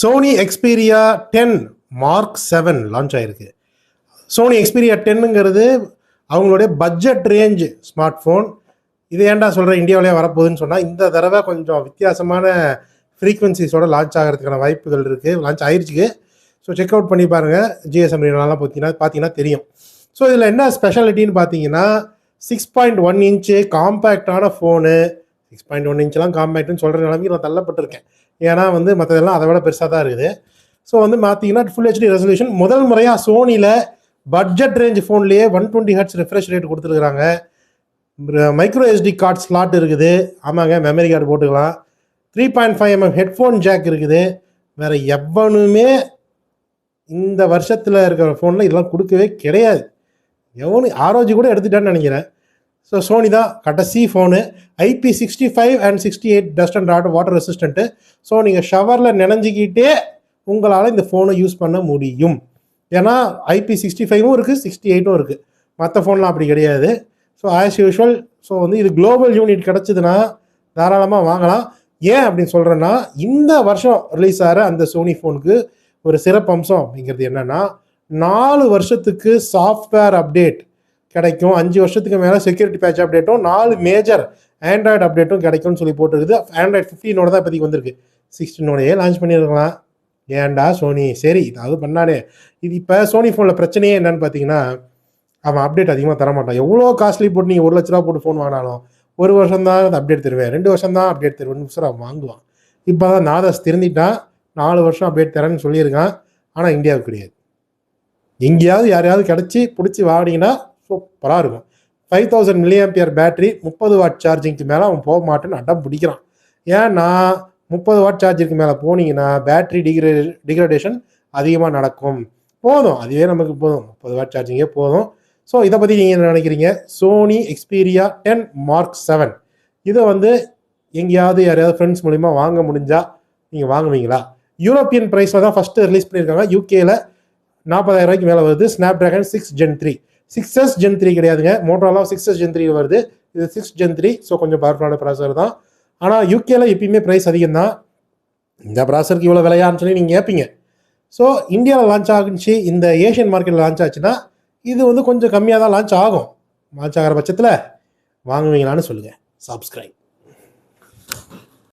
Sony Xperia ten mark seven launch ஆயிருக்கு. Sony Xperia டென்னுங்கிறது அவங்களுடைய பட்ஜெட் ரேஞ்ச் ஸ்மார்ட் ஃபோன் இது ஏன்டா சொல்கிறேன் இந்தியாவிலே வரப்போகுதுன்னு சொன்னால் இந்த தடவை கொஞ்சம் வித்தியாசமான ஃப்ரீக்வன்சிஸோட லான்ச் ஆகிறதுக்கான வாய்ப்புகள் இருக்குது லான்ச் ஆயிருச்சுக்கு. ஸோ செக் அவுட் பண்ணி பாருங்கள் ஜிஎஸ்எம்லாம் பார்த்தீங்கன்னா பார்த்தீங்கன்னா தெரியும். ஸோ இதில் என்ன ஸ்பெஷாலிட்டின்னு பார்த்தீங்கன்னா சிக்ஸ் பாயிண்ட் ஒன் இன்ச்சு காம்பேக்டான ஃபோனு சிக்ஸ் பாயிண்ட் ஒன் இன்ச்லாம் காம்பேக்ட்னு சொல்கிற நிலைமைக்கு நான் தள்ளப்பட்டிருக்கேன். ஏன்னா வந்து மற்றதெல்லாம் அதை விட பெருசாக தான் இருக்குது. ஸோ வந்து பார்த்தீங்கன்னா ஃபுல் ஹெச்டி ரெசல்யூஷன் முதல் முறையாக சோனியில் பட்ஜெட் ரேஞ்ச் ஃபோன்லேயே one twenty hertz refresh rate கொடுத்துருக்குறாங்க. மைக்ரோ எஸ்டி கார்ட் ஸ்லாட் இருக்குது. ஆமாங்க மெமரி கார்டு போட்டுக்கலாம். Three point five mm headphone jack இருக்குது. வேறு எவனுமே இந்த வருஷத்தில் இருக்கிற ஃபோனில் இதெல்லாம் கொடுக்கவே கிடையாது. எவனு ஆரோஜி கூட எடுத்துட்டான்னு நினைக்கிறேன். ஸோ சோனி தான் கடைசி phone IP sixty five and sixty eight dust and rod water resistant so நீங்கள் ஷவரில் நினைஞ்சிக்கிட்டே உங்களால் இந்த ஃபோனை யூஸ் பண்ண முடியும். ஏன்னா ஐபி சிக்ஸ்டி ஃபைவும் இருக்குது சிக்ஸ்டி எயிட்டும் இருக்குது மற்ற ஃபோன்லாம் அப்படி கிடையாது. ஸோ ஆஸ் யூஷுவல் ஸோ வந்து இது குளோபல் யூனிட் கிடச்சிதுன்னா தாராளமாக வாங்கலாம். ஏன் அப்படின்னு சொல்கிறேன்னா இந்த வருஷம் ரிலீஸ் ஆகிற அந்த சோனி ஃபோனுக்கு ஒரு சிறப்பம்சம் அப்படிங்கிறது என்னென்னா நாலு வருஷத்துக்கு சாஃப்ட்வேர் அப்டேட் கிடைக்கும். அஞ்சு வருஷத்துக்கு மேலே செக்யூரிட்டி பேட்ச் அப்டேட்டும் நாலு மேஜர் ஆண்ட்ராய்டு அப்டேட்டும் கிடைக்கும்னு சொல்லி போட்டுருக்குது. ஆண்ட்ராய்டு ஃபிஃப்டீனோட தான் இப்போதைக்கு வந்திருக்கு. சிக்ஸ்டீனோடையே லான்ச் பண்ணியிருக்கலாம். ஏன்டா சோனி? சரி இதாவது பண்ணானே இது இப்போ சோனி ஃபோனில் பிரச்சனையே என்னன்னு பார்த்தீங்கன்னா அவன் அப்டேட் அதிகமாக தரமாட்டான். எவ்வளோ காஸ்ட்லி போட்டு நீங்கள் ஒரு லட்ச ரூபா போட்டு ஃபோன் வாங்கினாலும் ஒரு வருஷம் தான் அந்த அப்டேட் தருவேன். ரெண்டு வருஷம் தான் அப்டேட் தருவேன். சார் அவன் வாங்குவான். இப்போ தான் நாதாஸ் திருந்திட்டான் நாலு வருஷம் அப்டேட் தரேன்னு சொல்லியிருக்கான். ஆனால் இந்தியாவுக்கு கிடையாது. எங்கேயாவது யாரையாவது கிடச்சி பிடிச்சி வாங்கினீங்கன்னா சூப்பராக இருக்கும். ஃபைவ் தௌசண்ட் மில்லியம்பியர் பேட்டரி முப்பது வாட் சார்ஜிங்க்கு மேலே அவன் போக மாட்டேன்னு அடம் பிடிக்கிறான். ஏன்னா முப்பது வாட் சார்ஜருக்கு மேலே போனீங்கன்னா பேட்டரி டிகிரே டிகிரடேஷன் அதிகமாக நடக்கும். போதும். அதுவே நமக்கு போதும். முப்பது வாட் சார்ஜிங்கே போதும். ஸோ இதை பற்றி நீங்கள் என்ன நினைக்கிறீங்க? Sony Xperia ten mark seven இதை வந்து எங்கேயாவது யாரையாவது ஃப்ரெண்ட்ஸ் மூலிமா வாங்க முடிஞ்சால் நீங்கள் வாங்குவீங்களா? யூரோப்பியன் ப்ரைஸில் தான் ஃபஸ்ட்டு ரிலீஸ் பண்ணியிருக்காங்க. யூகேயில் நாற்பதாயிரம் ரூபாய்க்கு மேலே வருது. Snapdragon six gen three six S gen three கிடையாதுங்க. மோட்டோலாம் சிக்ஸ் எஸ் ஜென் த்ரீ வருது. இது சிக்ஸ் ஜென் த்ரீ ஸோ கொஞ்சம் பவர்ஃபுல்லான ப்ராசர் தான். ஆனால் யூகேல எப்பயுமே ப்ரைஸ் அதிகம் தான் இந்த ப்ராசருக்கு இவ்வளோ விலையான்னு சொல்லி நீங்கள் கேட்பீங்க ஸோ இந்தியாவில் லான்ச் ஆகுச்சு இந்த ஏஷியன் மார்க்கெட்டில் லான்ச் ஆச்சுன்னா இது வந்து கொஞ்சம் கம்மியாக தான் லான்ச் ஆகும். லான்ச் ஆகிற பட்சத்தில் வாங்குவீங்களான்னு சொல்லுங்கள் சப்ஸ்கிரைப்